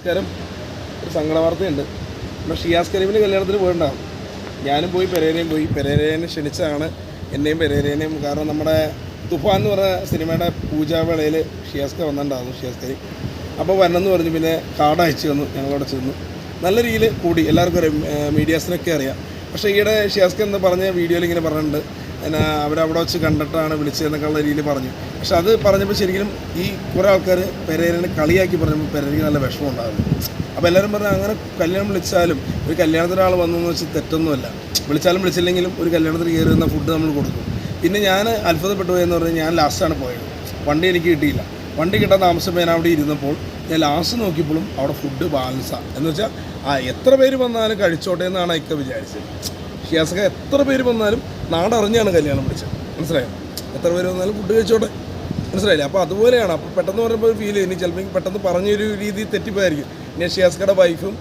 നമസ്കാരം. ഒരു സങ്കട വാർത്തയുണ്ട് നമ്മുടെ ഷിയാസ് കരീമിന്റെ കല്യാണത്തിന് പോയിട്ടുണ്ടാകും ഞാനും പോയി പെരേരയും പോയി. പെരേരേനെ ക്ഷണിച്ചതാണ് എന്നെയും പെരേരേനെയും. കാരണം നമ്മുടെ തുഫാൻ എന്ന് പറഞ്ഞ സിനിമയുടെ പൂജാവേളയിൽ ഷിയാസ്ക വന്നിട്ടുണ്ടായിരുന്നു ഷിയാസ് കരീം അപ്പോൾ വരണമെന്ന് പറഞ്ഞു പിന്നെ കാർഡ് അയച്ചു തന്നു ഞങ്ങളവിടെ ചെന്നു. നല്ല രീതിയിൽ കൂടി. എല്ലാവർക്കും അറിയാം മീഡിയാസിനൊക്കെ അറിയാം. പക്ഷേ ഈയിടെ ഷിയാസ്ക എന്ന് പറഞ്ഞ വീഡിയോയിൽ ഇങ്ങനെ പറഞ്ഞിട്ടുണ്ട് എന്നാ അവിടെ വെച്ച് കണ്ടിട്ടാണ് വിളിച്ചതെന്നൊക്കെ ഉള്ള രീതിയിൽ പറഞ്ഞു. പക്ഷെ അത് പറഞ്ഞപ്പോൾ ശരിക്കും ഈ കുറേ ആൾക്കാർ പെരേരനെ കളിയാക്കി പറഞ്ഞപ്പോൾ പെരേരയ്ക്ക് നല്ല വിഷമം ഉണ്ടാകുന്നു അപ്പോൾ എല്ലാവരും പറഞ്ഞു അങ്ങനെ കല്യാണം വിളിച്ചാലും ഒരു കല്യാണത്തിനൊരാൾ വന്നെന്ന് വെച്ച് തെറ്റൊന്നുമല്ല. വിളിച്ചാലും വിളിച്ചില്ലെങ്കിലും ഒരു കല്യാണത്തിന് കയറി വന്ന ഫുഡ് നമ്മൾ കൊടുക്കും. പിന്നെ ഞാൻ അത്ഭുതപ്പെട്ടു പോയെന്ന് പറഞ്ഞാൽ ഞാൻ ലാസ്റ്റാണ് പോയത്. വണ്ടി എനിക്ക് കിട്ടിയില്ല. വണ്ടി കിട്ടാൻ താമസമേ ഞാൻ അവിടെ ഇരുന്നപ്പോൾ ഞാൻ ലാസ്റ്റ് നോക്കിയപ്പോഴും അവിടെ ഫുഡ് ബാലൻസാണ് എന്ന് വെച്ചാൽ ആ എത്ര പേര് വന്നാലും കഴിച്ചോട്ടെ എന്നാണ് ഇക്ക വിചാരിച്ചത്. ഷിയാസൊക്കെ എത്ര പേര് വന്നാലും നാടറിഞ്ഞാണ് കല്യാണം വിളിച്ചത് മനസ്സിലായോ? എത്ര പേര് വന്നാലും ഫുഡ് കഴിച്ചോട്ടെ. മനസ്സിലായില്ലേ? അപ്പോൾ അതുപോലെയാണ്. അപ്പോൾ പെട്ടെന്ന് പറയുമ്പോൾ ഫീൽ ചെയ്യുന്നു ചിലപ്പോൾ പെട്ടെന്ന് പറഞ്ഞൊരു രീതി തെറ്റിപ്പോയായിരിക്കും. ഇനി ഷിയാസ്കയുടെ വൈഫും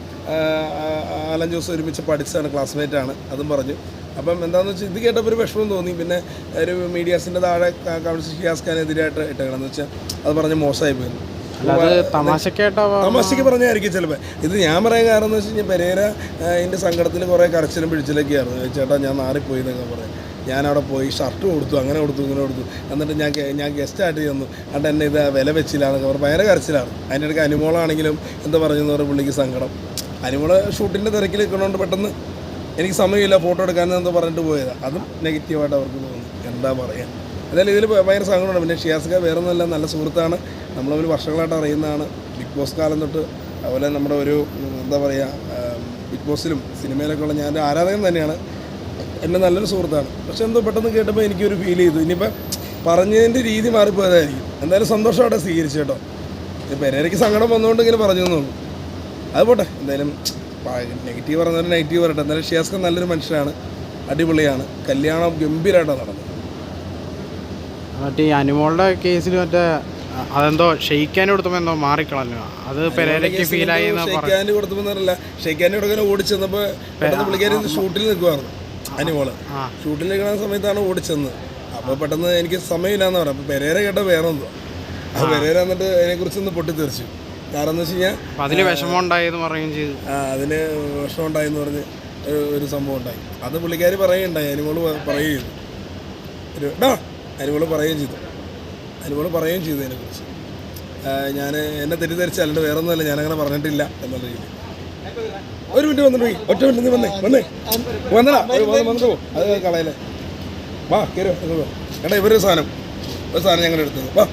അലൻ ജോസ് ഒരുമിച്ച് പഠിച്ചതാണ് ക്ലാസ്മേറ്റ് ആണ്. അതും പറഞ്ഞു. അപ്പം എന്താണെന്ന് വെച്ചാൽ ഇത് കേട്ടപ്പോൾ ഒരു വിഷമം തോന്നി. പിന്നെ ഒരു മീഡിയാസിന്റെ താഴെ കൗൺസിൽ ഷിയാസ്ഖാനെതിരായിട്ട് ഇട്ടേക്കണമെന്ന് വെച്ചാൽ അത് പറഞ്ഞ് മോശമായി പോയിരുന്നു തമാശയ്ക്ക് പറഞ്ഞായിരിക്കും ചിലപ്പോൾ ഇത് ഞാൻ പറയാൻ കാരണം എന്ന് വെച്ച് കഴിഞ്ഞാൽ പെരേര എന്റെ സങ്കടത്തിൽ കുറേ കരച്ചിലും പിടിച്ചിലൊക്കെയായിരുന്നു ചേട്ടാ ഞാൻ നാറിപ്പോയി എന്നൊക്കെ പറയാം. ഞാനവിടെ അവിടെ പോയി ഷർട്ട് കൊടുത്തു അങ്ങനെ കൊടുത്തു ഇങ്ങനെ കൊടുത്തു എന്നിട്ട് ഞാൻ ഞാൻ ഗസ്റ്റ് ആയിട്ട് ചെന്നു. എന്നിട്ട് എന്നെ ഇത് വില വെച്ചില്ല എന്നൊക്കെ പറഞ്ഞു ഭയങ്കര കരച്ചിലാണ് അതിന്റെ ഇടയ്ക്ക് അനുമോളാണെങ്കിലും എന്താ പറഞ്ഞെന്ന് പറഞ്ഞ പുള്ളിക്ക് സങ്കടം. അനുമോൾ ഷൂട്ടിന്റെ തിരക്കിൽ നിൽക്കണോണ്ട് പെട്ടെന്ന് എനിക്ക് സമയമില്ല ഫോട്ടോ എടുക്കാൻ എന്തോ പറഞ്ഞിട്ട് പോയതാണ് അതും നെഗറ്റീവായിട്ട് അവർക്ക് തോന്നി. എന്താ പറയുക എന്തായാലും ഇതിൽ ഭയങ്കര സങ്കടമാണ് പിന്നെ ഷിയാസ്ക വേറെ ഒന്നുമല്ല നല്ല സുഹൃത്താണ്. നമ്മൾ തമ്മിൽ വർഷങ്ങളായിട്ട് അറിയുന്നതാണ്. ബിഗ് ബോസ് കാലം തൊട്ട് അതുപോലെ നമ്മുടെ ഒരു എന്താ പറയുക ബിഗ് ബോസിലും സിനിമയിലൊക്കെ ഉള്ള ഞാൻ ഒരു ആരാധകൻ തന്നെയാണ്. എന്റെ നല്ലൊരു സുഹൃത്താണ്. പക്ഷെ എന്തോ പെട്ടെന്ന് കേട്ടപ്പോൾ എനിക്കൊരു ഫീൽ ചെയ്തു. ഇനിയിപ്പോൾ പറഞ്ഞതിന്റെ രീതി മാറിപ്പോയതായിരിക്കും. എന്തായാലും സന്തോഷമായിട്ട് സ്വീകരിച്ചു കേട്ടോ. പെരേരയ്ക്ക് സങ്കടം വന്നുകൊണ്ട് പറഞ്ഞു തന്നോളൂ അത് പോട്ടെ. എന്തായാലും നെഗറ്റീവ് പറഞ്ഞാലും നെഗറ്റീവ് പറയട്ടെ. എന്തായാലും ഷിയാസ്ക നല്ലൊരു മനുഷ്യനാണ്. അടിപൊളിയാണ്. കല്യാണം ഗംഭീരമായിട്ടാണ് നടന്നത്. മറ്റേ ഈ അനുമോളുടെ കേസിൽ മറ്റേ അതെന്തോ ഷെയ്ക്കാൻ കൊടുത്തപ്പോൾ എന്തോ മാറിക്കളഞ്ഞു. അത് പെരേരയ്ക്ക് ഫീലായി എന്ന് കൊടുക്കാൻ ഓടിച്ചെന്നപ്പോൾ പുള്ളിക്കാരി ഷൂട്ടിൽ നിൽക്കുമായിരുന്നു അനുമോൾ. ആ. ഷൂട്ടിൽ നിൽക്കുന്ന സമയത്താണ് ഓടിച്ചെന്ന് അപ്പോൾ പെട്ടെന്ന് എനിക്ക് സമയമില്ലാന്ന് പറയാം. അപ്പോൾ പെരേര കേട്ട വേറെ എന്തോ ആ. പെരേര എന്നിട്ട് അതിനെക്കുറിച്ചൊന്ന് പൊട്ടിത്തെറിച്ചു. കാരണം എന്ന് വെച്ച് കഴിഞ്ഞാൽ പറയുകയും ചെയ്തു. ആ, അതിന് വിഷമം ഉണ്ടായെന്ന് പറഞ്ഞ് ഒരു സംഭവം ഉണ്ടായി അത് പുള്ളിക്കാരി പറയുകയുണ്ടായി. അനുമോൾ പറയുകയും ചെയ്തു. ഒരു ഡാ അനുമോൾ പറയുകയും ചെയ്തു. അനുമോൾ പറയുകയും ചെയ്തു അതിനെക്കുറിച്ച് ഞാൻ എന്നെ തെറ്റിദ്ധരിച്ച അല്ലാണ്ട് വേറെ ഒന്നുമല്ല ഞാനങ്ങനെ പറഞ്ഞിട്ടില്ല എന്നുള്ള രീതിയിൽ. ഒരു മിനിറ്റ് വന്നിട്ട് ഒറ്റ മിനിറ്റ് നീ വന്നേ വന്നേ. വന്നടാ. വന്നിട്ട് പോ. അത് കളയല്ലേ. വാ കയറി എടാ ഇവരൊരു സാധനം. ഒരു സാധനം ഞങ്ങളുടെ എടുത്തത്. വാ